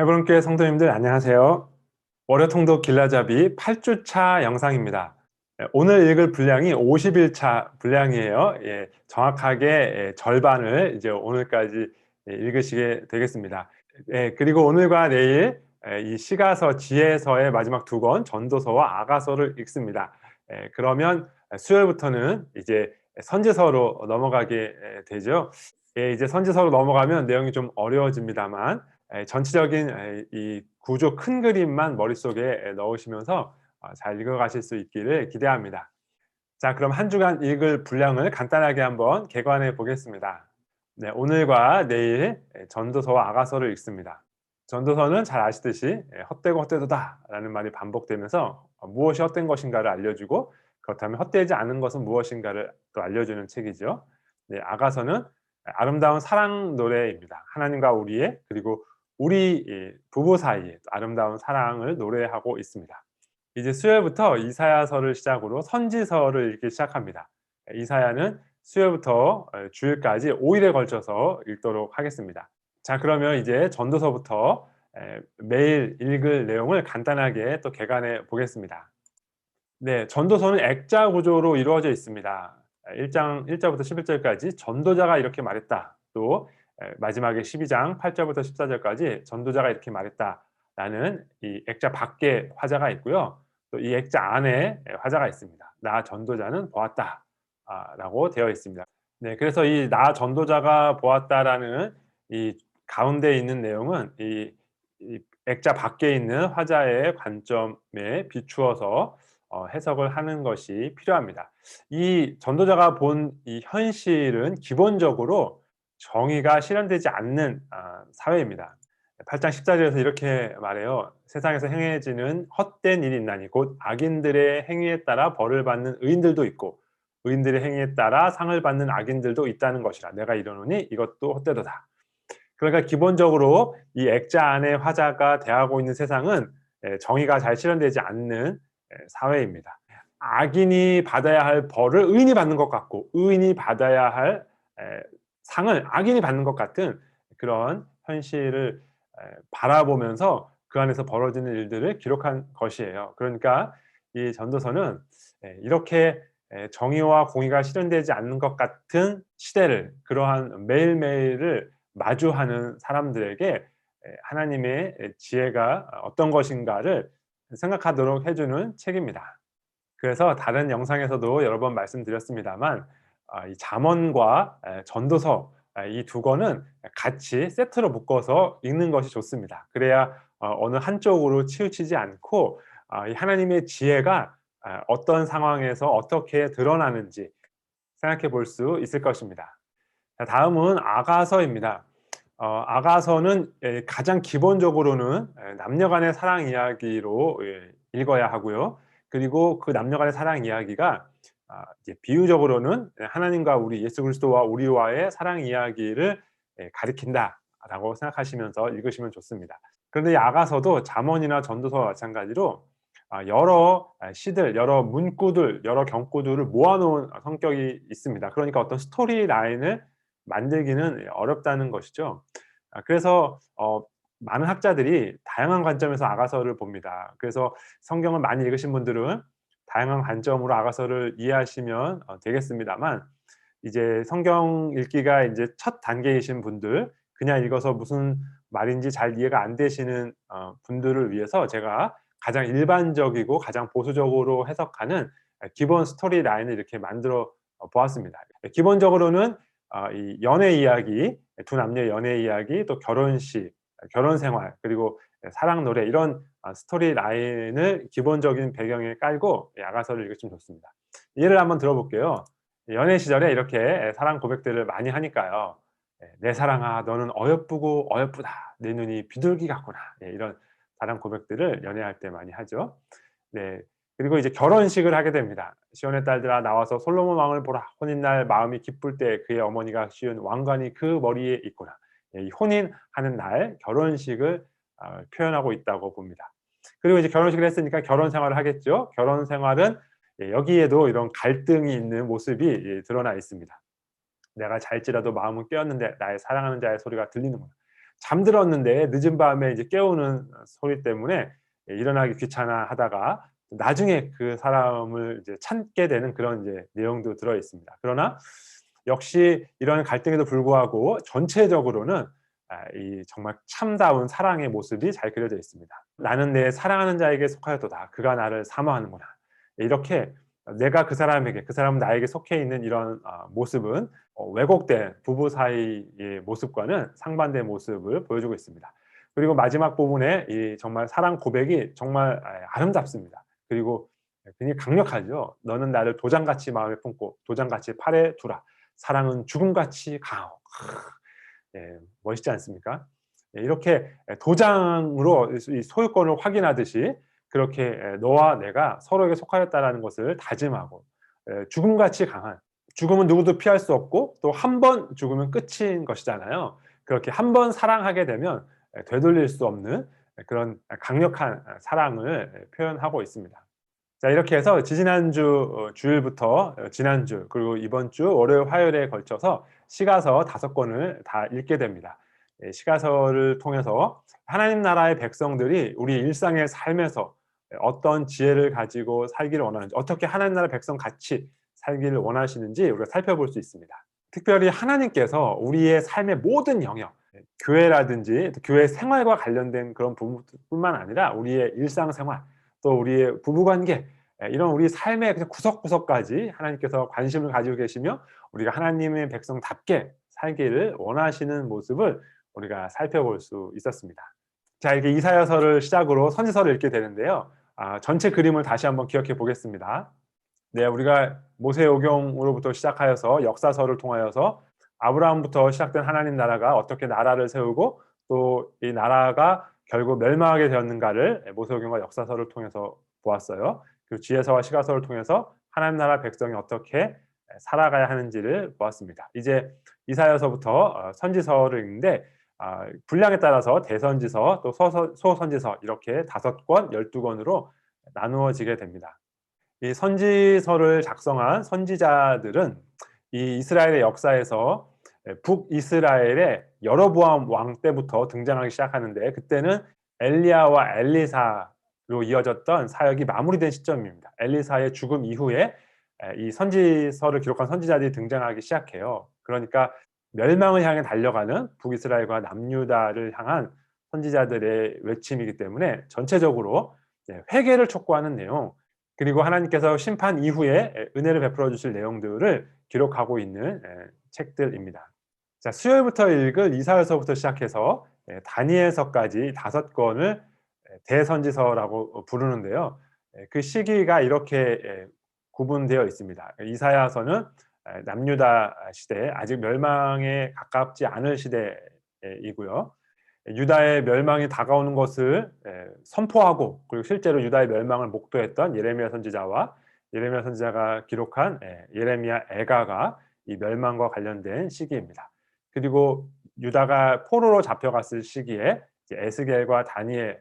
해보름교회 성도님들 안녕하세요. 월요통독 길라잡이 8주차 영상입니다. 예, 오늘 읽을 분량이 50일차 분량이에요. 예, 정확하게 예, 절반을 이제 오늘까지 예, 읽으시게 되겠습니다. 예, 그리고 오늘과 내일 예, 이 시가서 지혜서의 마지막 두 권 전도서와 아가서를 읽습니다. 예, 그러면 수요일부터는 이제 선지서로 넘어가게 예, 되죠. 예, 이제 선지서로 넘어가면 내용이 좀 어려워집니다만 에, 전체적인 에, 이 구조 큰 그림만 머릿속에 에, 넣으시면서 어, 잘 읽어가실 수 있기를 기대합니다. 자, 그럼 한 주간 읽을 분량을 간단하게 한번 개관해 보겠습니다. 네, 오늘과 내일 에, 전도서와 아가서를 읽습니다. 전도서는 잘 아시듯이 에, 헛되고 헛되도다 라는 말이 반복되면서 어, 무엇이 헛된 것인가를 알려주고 그렇다면 헛되지 않은 것은 무엇인가를 또 알려주는 책이죠. 네, 아가서는 아름다운 사랑 노래입니다. 하나님과 우리의 그리고 우리 부부 사이에 아름다운 사랑을 노래하고 있습니다. 이제 수요일부터 이사야서를 시작으로 선지서를 읽기 시작합니다. 이사야는 수요일부터 주일까지 5일에 걸쳐서 읽도록 하겠습니다. 자, 그러면 이제 전도서부터 매일 읽을 내용을 간단하게 또 개관해 보겠습니다. 네, 전도서는 액자 구조로 이루어져 있습니다. 1장 1절부터 11절까지 전도자가 이렇게 말했다. 또 마지막에 12장 8절부터 14절까지 전도자가 이렇게 말했다라는 이 액자 밖에 화자가 있고요. 또 이 액자 안에 화자가 있습니다. 나 전도자는 보았다라고 되어 있습니다. 네, 그래서 이 나 전도자가 보았다라는 이 가운데 있는 내용은 이, 이 액자 밖에 있는 화자의 관점에 비추어서 어, 해석을 하는 것이 필요합니다. 이 전도자가 본 이 현실은 기본적으로 정의가 실현되지 않는 아, 사회입니다. 8장 14절에서 이렇게 말해요. 세상에서 행해지는 헛된 일이 있나니 곧 악인들의 행위에 따라 벌을 받는 의인들도 있고 의인들의 행위에 따라 상을 받는 악인들도 있다는 것이라 내가 이러노니 이것도 헛되도다. 그러니까 기본적으로 이 액자 안에 화자가 대하고 있는 세상은 정의가 잘 실현되지 않는 사회입니다. 악인이 받아야 할 벌을 의인이 받는 것 같고 의인이 받아야 할 상을 악인이 받는 것 같은 그런 현실을 바라보면서 그 안에서 벌어지는 일들을 기록한 것이에요. 그러니까 이 전도서는 이렇게 정의와 공의가 실현되지 않는 것 같은 시대를 그러한 매일매일을 마주하는 사람들에게 하나님의 지혜가 어떤 것인가를 생각하도록 해주는 책입니다. 그래서 다른 영상에서도 여러 번 말씀드렸습니다만 아, 이 잠언과 전도서 이 두 권은 같이 세트로 묶어서 읽는 것이 좋습니다. 그래야 어, 어느 한쪽으로 치우치지 않고 아, 하나님의 지혜가 어떤 상황에서 어떻게 드러나는지 생각해 볼 수 있을 것입니다. 다음은 아가서입니다. 어, 아가서는 가장 기본적으로는 남녀간의 사랑 이야기로 예, 읽어야 하고요. 그리고 그 남녀간의 사랑 이야기가 아, 비유적으로는 하나님과 우리 예수 그리스도와 우리와의 사랑 이야기를 예, 가리킨다라고 생각하시면서 읽으시면 좋습니다. 그런데 이 아가서도 잠언이나 전도서와 마찬가지로 아, 여러 시들, 여러 문구들, 여러 경구들을 모아놓은 성격이 있습니다. 그러니까 어떤 스토리 라인을 만들기는 어렵다는 것이죠. 아, 그래서 어, 많은 학자들이 다양한 관점에서 아가서를 봅니다. 그래서 성경을 많이 읽으신 분들은 다양한 관점으로 아가서를 이해하시면 어, 되겠습니다만 이제 성경 읽기가 이제 첫 단계이신 분들 그냥 읽어서 무슨 말인지 잘 이해가 안 되시는 어, 분들을 위해서 제가 가장 일반적이고 가장 보수적으로 해석하는 기본 스토리 라인을 이렇게 만들어 보았습니다. 기본적으로는 어, 이 연애 이야기, 두 남녀의 연애 이야기, 또 결혼식, 결혼 생활, 그리고 사랑 노래 이런 아, 스토리 라인을 기본적인 배경에 깔고 야가서를 읽으시면 좋습니다. 예를 한번 들어볼게요. 연애 시절에 이렇게 사랑 고백들을 많이 하니까요. 예, 내 사랑아 너는 어여쁘고 어여쁘다 내 눈이 비둘기 같구나 예, 이런 사랑 고백들을 연애할 때 많이 하죠. 네 그리고 이제 결혼식을 하게 됩니다. 시온의 딸들아 나와서 솔로몬 왕을 보라 혼인날 마음이 기쁠 때 그의 어머니가 씌운 왕관이 그 머리에 있구나 예, 이 혼인하는 날 결혼식을 어, 표현하고 있다고 봅니다. 그리고 이제 결혼식을 했으니까 결혼 생활을 하겠죠. 결혼 생활은 예, 여기에도 이런 갈등이 있는 모습이 예, 드러나 있습니다. 내가 잘지라도 마음은 깨었는데 나의 사랑하는 자의 소리가 들리는구나. 잠들었는데 늦은 밤에 이제 깨우는 소리 때문에 예, 일어나기 귀찮아 하다가 나중에 그 사람을 이제 찾게 되는 그런 이제 내용도 들어 있습니다. 그러나 역시 이런 갈등에도 불구하고 전체적으로는 아, 이 정말 참다운 사랑의 모습이 잘 그려져 있습니다. 나는 내 사랑하는 자에게 속하였도다. 그가 나를 사모하는구나. 이렇게 내가 그 사람에게 그 사람은 나에게 속해 있는 이런 아, 모습은 어, 왜곡된 부부 사이의 모습과는 상반된 모습을 보여주고 있습니다. 그리고 마지막 부분에 이 정말 사랑 고백이 정말 아, 아름답습니다. 그리고 굉장히 강력하죠. 너는 나를 도장같이 마음에 품고 도장같이 팔에 두라. 사랑은 죽음같이 강하오. 예, 멋있지 않습니까? 예, 이렇게 도장으로 이 소유권을 확인하듯이 그렇게 예, 너와 내가 서로에게 속하였다라는 것을 다짐하고 예, 죽음같이 강한 죽음은 누구도 피할 수 없고 또 한 번 죽으면 끝인 것이잖아요. 그렇게 한 번 사랑하게 되면 예, 되돌릴 수 없는 그런 강력한 사랑을 표현하고 있습니다. 자 이렇게 해서 지지난주 어, 주일부터 어, 지난주 그리고 이번 주 월요일 화요일에 걸쳐서 시가서 다섯 권을 다 읽게 됩니다. 시가서를 통해서 하나님 나라의 백성들이 우리 일상의 삶에서 어떤 지혜를 가지고 살기를 원하는지 어떻게 하나님 나라 백성 같이 살기를 원하시는지 우리가 살펴볼 수 있습니다. 특별히 하나님께서 우리의 삶의 모든 영역 교회라든지 교회 생활과 관련된 그런 부분뿐만 아니라 우리의 일상생활 또 우리의 부부관계 이런 우리 삶의 그냥 구석구석까지 하나님께서 관심을 가지고 계시며 우리가 하나님의 백성답게 살기를 원하시는 모습을 우리가 살펴볼 수 있었습니다. 자 이렇게 이사야서를 시작으로 선지서를 읽게 되는데요. 아, 전체 그림을 다시 한번 기억해 보겠습니다. 네, 우리가 모세오경으로부터 시작하여서 역사서를 통하여서 아브라함부터 시작된 하나님 나라가 어떻게 나라를 세우고 또 이 나라가 결국 멸망하게 되었는가를 모세오경과 역사서를 통해서 보았어요. 그리고 지혜서와 시가서를 통해서 하나님 나라 백성이 어떻게 살아가야 하는지를 보았습니다. 이제 이사여서부터 어, 선지서를 읽는데 아, 분량에 따라서 대선지서 또 소선지서 이렇게 다섯 권, 열두 권으로 나누어지게 됩니다. 이 선지서를 작성한 선지자들은 이 이스라엘의 역사에서 북이스라엘의 여로보암 왕 때부터 등장하기 시작하는데 그때는 엘리야와 엘리사로 이어졌던 사역이 마무리된 시점입니다. 엘리사의 죽음 이후에 이 선지서를 기록한 선지자들이 등장하기 시작해요. 그러니까 멸망을 향해 달려가는 북이스라엘과 남유다를 향한 선지자들의 외침이기 때문에 전체적으로 회개를 촉구하는 내용 그리고 하나님께서 심판 이후에 은혜를 베풀어 주실 내용들을 기록하고 있는 책들입니다. 자, 수요일부터 읽을 이사여서부터 시작해서 다니엘서까지 다섯 권을 대선지서라고 부르는데요. 그 시기가 이렇게 구분되어 있습니다. 이사야서는 남유다 시대 아직 멸망에 가깝지 않을 시대이고요. 유다의 멸망이 다가오는 것을 선포하고 그리고 실제로 유다의 멸망을 목도했던 예레미야 선지자와 예레미야 선지자가 기록한 예레미야 애가가 이 멸망과 관련된 시기입니다. 그리고 유다가 포로로 잡혀갔을 시기에 에스겔과 다니엘은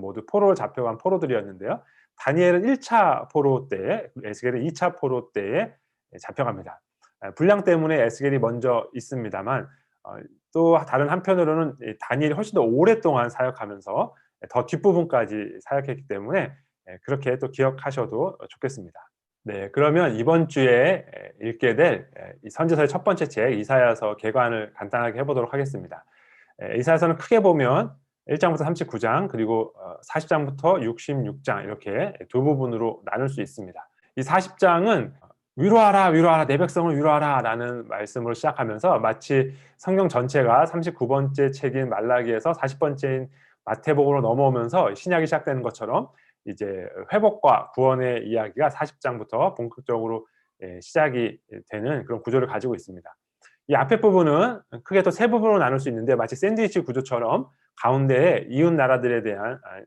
모두 포로로 잡혀간 포로들이었는데요. 다니엘은 1차 포로 때, 에스겔은 2차 포로 때에 잡혀갑니다. 분량 때문에 에스겔이 먼저 있습니다만 어, 또 다른 한편으로는 다니엘이 훨씬 더 오랫동안 사역하면서 더 뒷부분까지 사역했기 때문에 그렇게 또 기억하셔도 좋겠습니다. 네, 그러면 이번 주에 읽게 될 선지서의 첫 번째 책 이사야서 개관을 간단하게 해보도록 하겠습니다. 이사야서는 크게 보면 1장부터 39장 그리고 40장부터 어, 66장 이렇게 두 부분으로 나눌 수 있습니다. 이 40장은 위로하라 위로하라 내 백성을 위로하라 라는 말씀으로 시작하면서 마치 성경 전체가 39번째 책인 말라기에서 40번째인 마태복으로 넘어오면서 신약이 시작되는 것처럼 이제 회복과 구원의 이야기가 40장부터 본격적으로 예, 시작이 되는 그런 구조를 가지고 있습니다. 이 앞에 부분은 크게 또 세 부분으로 나눌 수 있는데 마치 샌드위치 구조처럼 가운데에 이웃 나라들에 대한 아,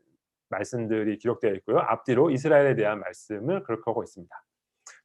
말씀들이 기록되어 있고요. 앞뒤로 이스라엘에 대한 말씀을 기록하고 있습니다.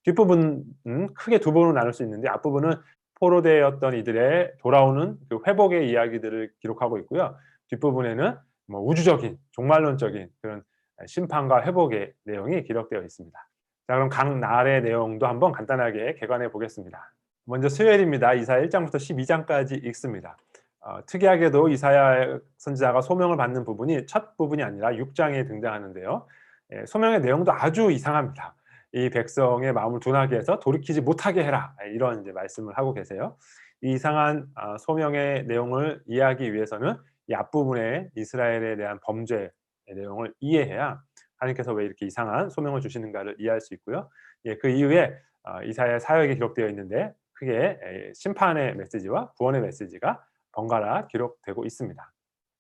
뒷부분은 크게 두 부분으로 나눌 수 있는데 앞부분은 포로되었던 이들의 돌아오는 그 회복의 이야기들을 기록하고 있고요. 뒷부분에는 뭐 우주적인 종말론적인 그런 심판과 회복의 내용이 기록되어 있습니다. 자, 그럼 각 날의 내용도 한번 간단하게 개관해 보겠습니다. 먼저 수요일입니다. 이사야 1장부터 12장까지 읽습니다. 어, 특이하게도 이사야 선지자가 소명을 받는 부분이 첫 부분이 아니라 6장에 등장하는데요. 예, 소명의 내용도 아주 이상합니다. 이 백성의 마음을 둔하게 해서 돌이키지 못하게 해라 이런 이제 말씀을 하고 계세요. 이 이상한 아, 소명의 내용을 이해하기 위해서는 이 앞부분에 이스라엘에 대한 범죄의 내용을 이해해야 하나님께서 왜 이렇게 이상한 소명을 주시는가를 이해할 수 있고요. 예, 그 이후에 아, 이사야 사역이 기록되어 있는데 크게 에, 심판의 메시지와 구원의 메시지가 번갈아 기록되고 있습니다.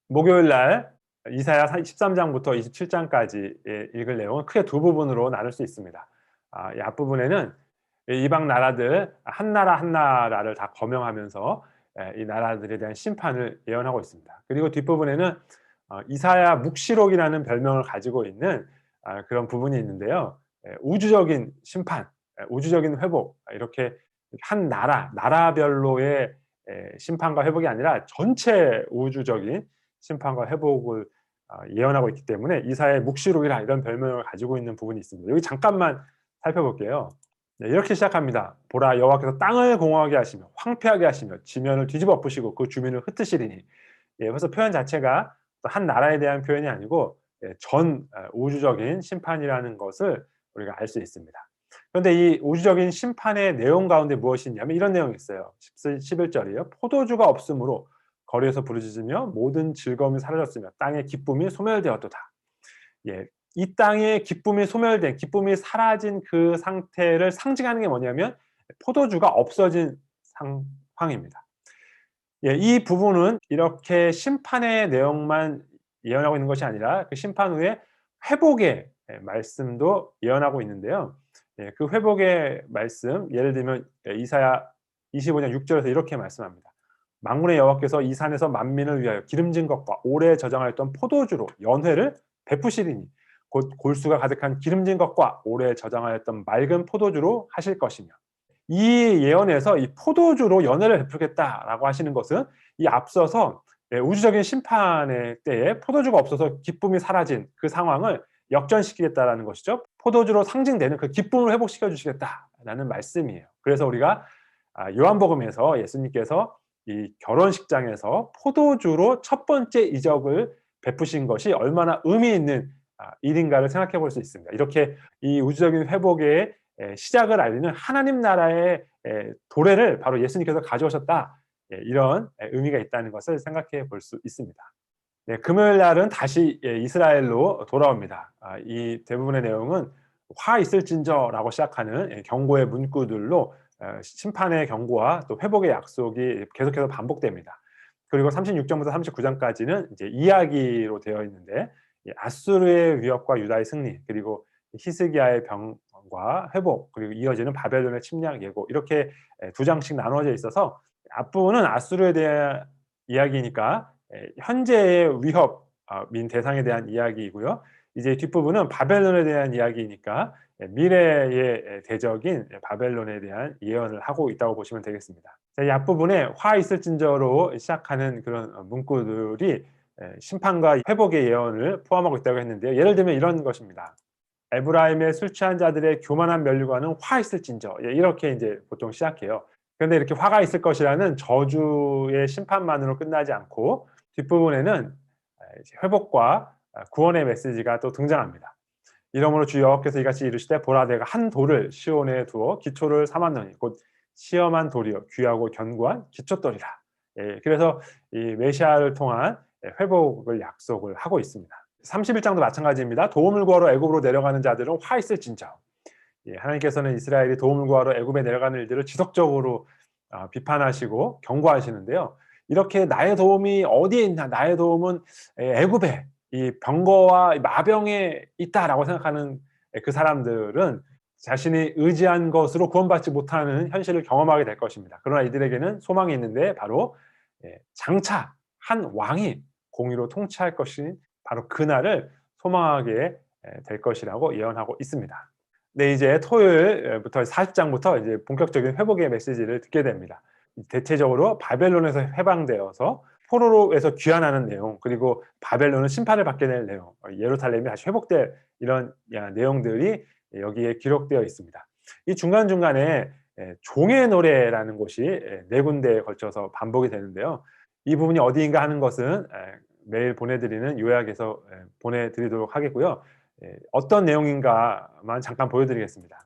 목요일 날 이사야 13장부터 27장까지 읽을 내용은 크게 두 부분으로 나눌 수 있습니다. 아, 이 앞부분에는 이방 나라들 한 나라 한 나라를 다 거명하면서 이 나라들에 대한 심판을 예언하고 있습니다. 그리고 뒷부분에는 어, 이사야 묵시록이라는 별명을 가지고 있는 아, 그런 부분이 있는데요. 우주적인 심판, 우주적인 회복 이렇게 한 나라, 나라별로의 심판과 회복이 아니라 전체 우주적인 심판과 회복을 아, 예언하고 있기 때문에 이사의 묵시록이라 이런 별명을 가지고 있는 부분이 있습니다. 여기 잠깐만 살펴볼게요. 네, 이렇게 시작합니다. 보라 여호와께서 땅을 공허하게 하시며 황폐하게 하시며 지면을 뒤집어 엎으시고 그 주민을 흩으시리니 예, 그래서 표현 자체가 한 나라에 대한 표현이 아니고 예, 전 아, 우주적인 심판이라는 것을 우리가 알 수 있습니다. 그런데 이 우주적인 심판의 내용 가운데 무엇이 있냐면 이런 내용이 있어요. 11절이요. 포도주가 없으므로 거리에서 부르짖으며 모든 즐거움이 사라졌으며 땅의 기쁨이 소멸되었도다. 예, 이 땅의 기쁨이 소멸된 기쁨이 사라진 그 상태를 상징하는 게 뭐냐면 포도주가 없어진 상황입니다. 예, 이 부분은 이렇게 심판의 내용만 예언하고 있는 것이 아니라 그 심판 후에 회복의 말씀도 예언하고 있는데요. 예, 그 회복의 말씀 예를 들면 이사야 25장 6절에서 이렇게 말씀합니다. 망군의 여호와께서 이 산에서 만민을 위하여 기름진 것과 오래 저장하였던 포도주로 연회를 베푸시리니 곧 골수가 가득한 기름진 것과 오래 저장하였던 맑은 포도주로 하실 것이며 이 예언에서 이 포도주로 연회를 베풀겠다라고 하시는 것은 이 앞서서 예, 우주적인 심판의 때에 포도주가 없어서 기쁨이 사라진 그 상황을 역전시키겠다라는 것이죠. 포도주로 상징되는 그 기쁨을 회복시켜 주시겠다라는 말씀이에요. 그래서 우리가 아, 요한복음에서 예수님께서 이 결혼식장에서 포도주로 첫 번째 이적을 베푸신 것이 얼마나 의미 있는 아, 일인가를 생각해 볼 수 있습니다. 이렇게 이 우주적인 회복의 시작을 알리는 하나님 나라의 도래를 바로 예수님께서 가져오셨다. 예, 이런 의미가 있다는 것을 생각해 볼 수 있습니다. 네, 금요일 날은 다시 예, 이스라엘로 돌아옵니다. 아, 이 대부분의 내용은 화 있을진저라고 시작하는 예, 경고의 문구들로 어, 심판의 경고와 또 회복의 약속이 계속해서 반복됩니다. 그리고 36장부터 39장까지는 이제 이야기로 되어 있는데 아수르의 위협과 유다의 승리 그리고 히스기야의 병과 회복 그리고 이어지는 바벨론의 침략 예고 이렇게 두 장씩 나누어져 있어서 앞부분은 아수르에 대한 이야기니까 현재의 위협민 대상에 대한 이야기이고요. 이제 뒷부분은 바벨론에 대한 이야기니까 미래의 대적인 바벨론에 대한 예언을 하고 있다고 보시면 되겠습니다. 이 앞부분에 화 있을진저로 시작하는 그런 문구들이 심판과 회복의 예언을 포함하고 있다고 했는데요. 예를 들면 이런 것입니다. 에브라임의 술 취한 자들의 교만한 면류관은 화 있을진저 예, 이렇게 이제 보통 시작해요. 그런데 이렇게 화가 있을 것이라는 저주의 심판만으로 끝나지 않고 뒷부분에는 회복과 구원의 메시지가 또 등장합니다. 이러므로 주 여호와께서 이같이 이르시되 보라 내가 한 돌을 시온에 두어 기초를 삼았느니 곧 시험한 돌이요 귀하고 견고한 기초돌이라. 예, 그래서 이 메시아를 통한 회복을 약속을 하고 있습니다. 31장도 마찬가지입니다. 도움을 구하러 애굽으로 내려가는 자들은 화 있을 진정. 예, 하나님께서는 이스라엘이 도움을 구하러 애굽에 내려가는 일들을 지속적으로 어, 비판하시고 경고하시는데요. 이렇게 나의 도움이 어디에 있나? 나의 도움은 애굽에 이 병거와 마병에 있다라고 생각하는 그 사람들은 자신이 의지한 것으로 구원받지 못하는 현실을 경험하게 될 것입니다. 그러나 이들에게는 소망이 있는데 바로 예, 장차 한 왕이 공의로 통치할 것이 바로 그날을 소망하게 될 것이라고 예언하고 있습니다. 네, 이제 토요일부터 40장부터 이제 본격적인 회복의 메시지를 듣게 됩니다. 대체적으로 바벨론에서 해방되어서 포로로에서 귀환하는 내용 그리고 바벨론은 심판을 받게 될 내용 예루살렘이 다시 회복될 이런 내용들이 여기에 기록되어 있습니다. 이 중간중간에 예, 종의 노래라는 곳이 예, 네 군데에 걸쳐서 반복이 되는데요. 이 부분이 어디인가 하는 것은 예, 매일 보내드리는 요약에서 예, 보내드리도록 하겠고요. 예, 어떤 내용인가만 잠깐 보여드리겠습니다.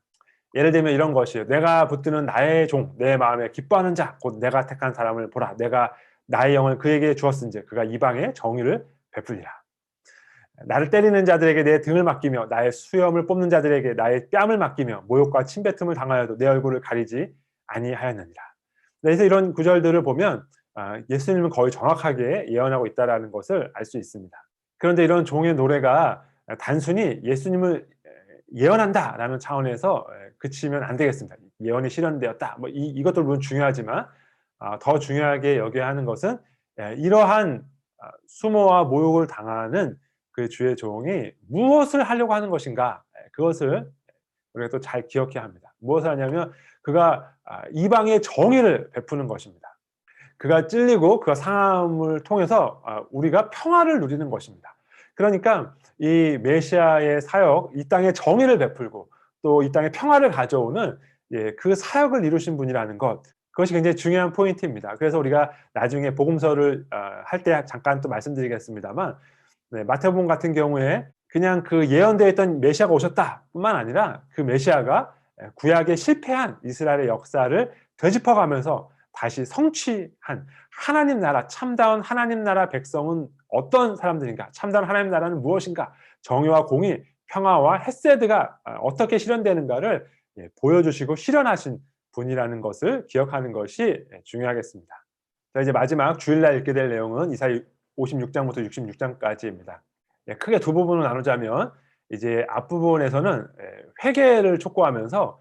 예를 들면 이런 것이에요. 내가 붙드는 나의 종, 내 마음에 기뻐하는 자, 곧 내가 택한 사람을 보라. 내가 나의 영을 그에게 주었은지 그가 이방에 정의를 베풀리라. 나를 때리는 자들에게 내 등을 맡기며 나의 수염을 뽑는 자들에게 나의 뺨을 맡기며 모욕과 침뱉음을 당하여도 내 얼굴을 가리지 아니하였느니라. 그래서 이런 구절들을 보면 아, 예수님은 거의 정확하게 예언하고 있다는 것을 알 수 있습니다. 그런데 이런 종의 노래가 단순히 예수님을 예언한다 라는 차원에서 그치면 안 되겠습니다. 예언이 실현되었다. 뭐 이, 이것도 물론 중요하지만 아, 더 중요하게 여겨야 하는 것은 이러한 아, 수모와 모욕을 당하는 그 주의 종이 무엇을 하려고 하는 것인가 그것을 우리가 또 잘 기억해야 합니다. 무엇을 하냐면 그가 아, 이방의 정의를 베푸는 것입니다. 그가 찔리고 그가 상함을 통해서 우리가 평화를 누리는 것입니다. 그러니까 이 메시아의 사역, 이 땅에 정의를 베풀고 또 이 땅에 평화를 가져오는 예, 그 사역을 이루신 분이라는 것 그것이 굉장히 중요한 포인트입니다. 그래서 우리가 나중에 복음서를 어, 할때 잠깐 또 말씀드리겠습니다만 네, 마태복음 같은 경우에 그냥 그 예언되어 있던 메시아가 오셨다뿐만 아니라 그 메시아가 구약에 실패한 이스라엘의 역사를 되짚어가면서 다시 성취한 하나님 나라 참다운 하나님 나라 백성은 어떤 사람들인가 참다운 하나님 나라는 무엇인가 정의와 공의 평화와 헤세드가 어, 어떻게 실현되는가를 예, 보여주시고 실현하신 분이라는 것을 기억하는 것이 예, 중요하겠습니다. 자, 이제 마지막 주일날 읽게 될 내용은 이사야 56장부터 66장까지입니다. 예, 크게 두 부분을 나누자면 이제 앞부분에서는 예, 회개를 촉구하면서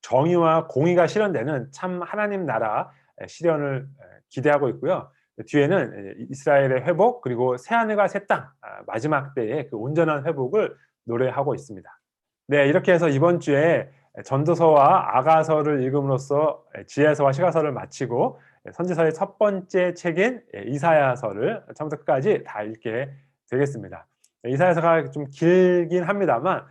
정의와 공의가 실현되는 참 하나님 나라 실현을 기대하고 있고요. 뒤에는 이스라엘의 회복 그리고 새하늘과 새 땅 마지막 때의 그 온전한 회복을 노래하고 있습니다. 네, 이렇게 해서 이번 주에 전도서와 아가서를 읽음으로써 지혜서와 시가서를 마치고 선지서의 첫 번째 책인 이사야서를 처음부터 끝까지 다 읽게 되겠습니다. 이사야서가 좀 길긴 합니다만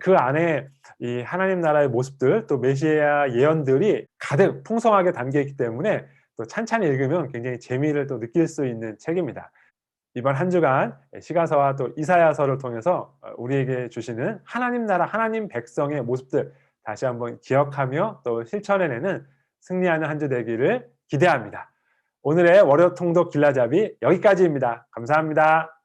그 안에 이 하나님 나라의 모습들 또 메시아 예언들이 가득 풍성하게 담겨 있기 때문에 또 찬찬히 읽으면 굉장히 재미를 또 느낄 수 있는 책입니다. 이번 한 주간 시가서와 또 이사야서를 통해서 우리에게 주시는 하나님 나라 하나님 백성의 모습들 다시 한번 기억하며 또 실천해내는 승리하는 한 주 되기를 기대합니다. 오늘의 월요 통독 길라잡이 여기까지입니다. 감사합니다.